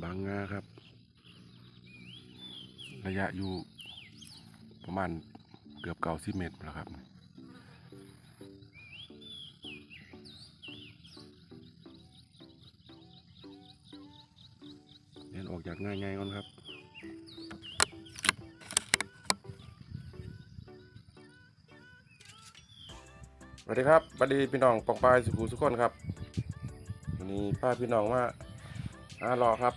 บางงาครับ ระยะอยู่ประมาณเกือบเก้าสิเมตรแล้วครับเดินออกจากง่ายๆก่อนครับสวัสดีครับสวัสดีพี่น้องปองปายสุขุสุขคนครับวันนี้พาพี่น้องมาหารอครับ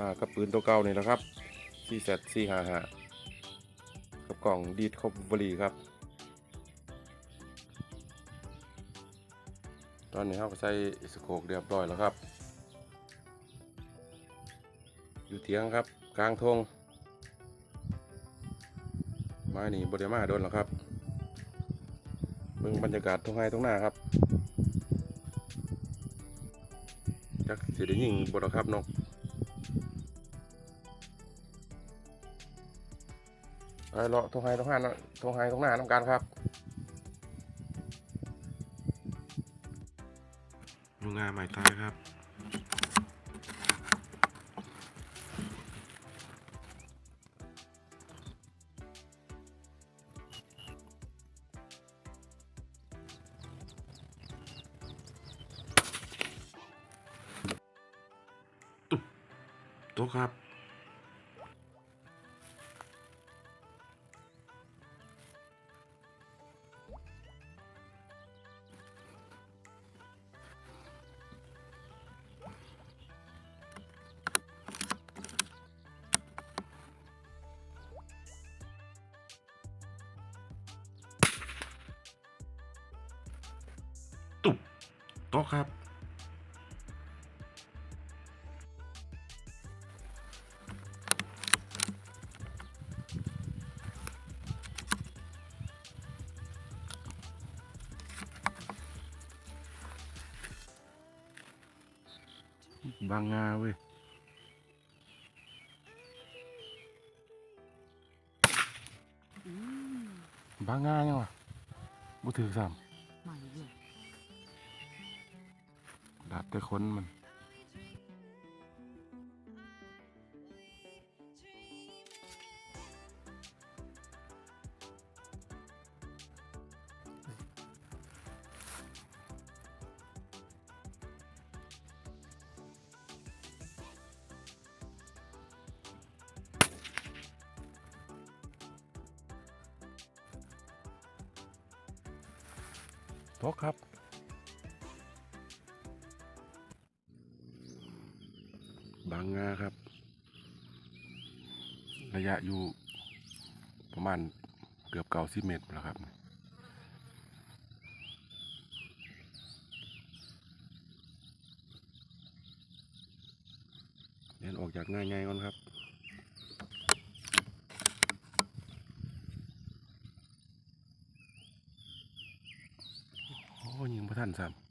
มากับปืนตัวเก่านี่แหละครับ4 z 4 5 5กับกล่องดีดคอบบรีครับ ตอนนี้เราก็ใส่สโคกเรียบร้อยแล้วครับ อยู่เทียงครับ กลางทงไม้นี่บริมาโดนแล้วครับเบิ่งบรรยากาศตรงไห้ตรงหน้าครับจักสิได้ยิงบดครับนก ไปเลาะตรงไห้ตรงหน้าตรงไห้ตรงหน้าน้ำกันครับยุงงาใหม่ตายครับต๊ะครับ ต๊ะครับบางงาเว้ยบางงายังวะบ่ถือซ้ใำดัดแต่คนมันโต๊ะครับ บางงาครับ ระยะอยู่ประมาณเกือบเก้าสิเมตรแล้วครับเดินออกจากง่ายๆก่อนครับโอ้ยิงพระท่านซ้ำ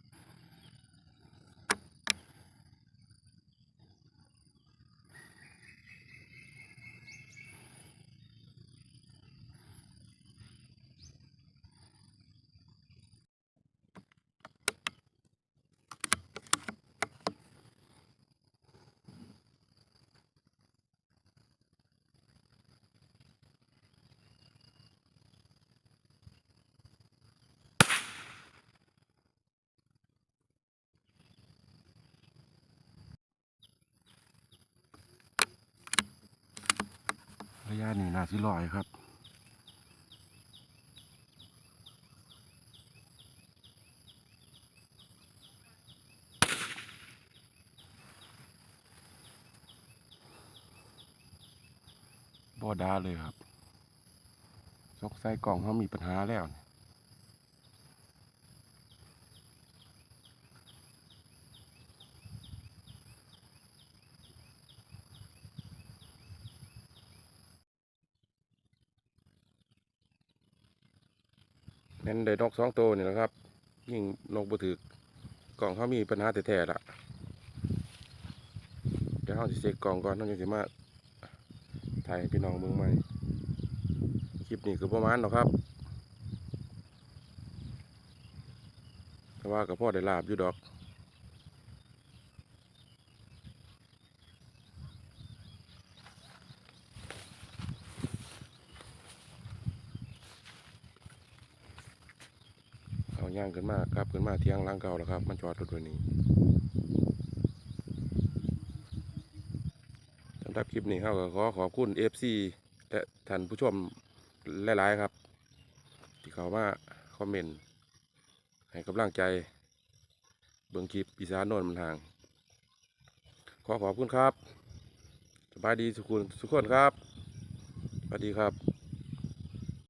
ญานี้น่าสิลอยครับบอดาเลยครับซกไส่กล่องเขามีปัญหาแล้ว เน้นได้นกสองตัวนี่แหละครับ ยิ่งนกบ่ถือกล่องเขามีปัญหาแท้ๆละเดี๋ยวเขาสิเช็คกล่องก่อนต้องจะสิมาถ่ายพี่น้องเมืองใหม่คลิปนี้คือประมาณเนาะครับแต่ว่ากับพ่อได้ลาบอยู่ดอก ย่างขึ้นมากลับขึ้นมาเที่ยงล้างเก่าแล้วครับ มันจอดรถไว้นี้สำหรับคลิปนี้เราก็ขอขอบคุณ FC และท่านผู้ชมหลาย ๆ ครับ ที่เขามาคอมเมนต์ให้กำลังใจ เบิ่งคลิปอีสานโนนมันทาง ขอขอบคุณครับสบายดีสุขุนสุขคนครับสวัสดีครับ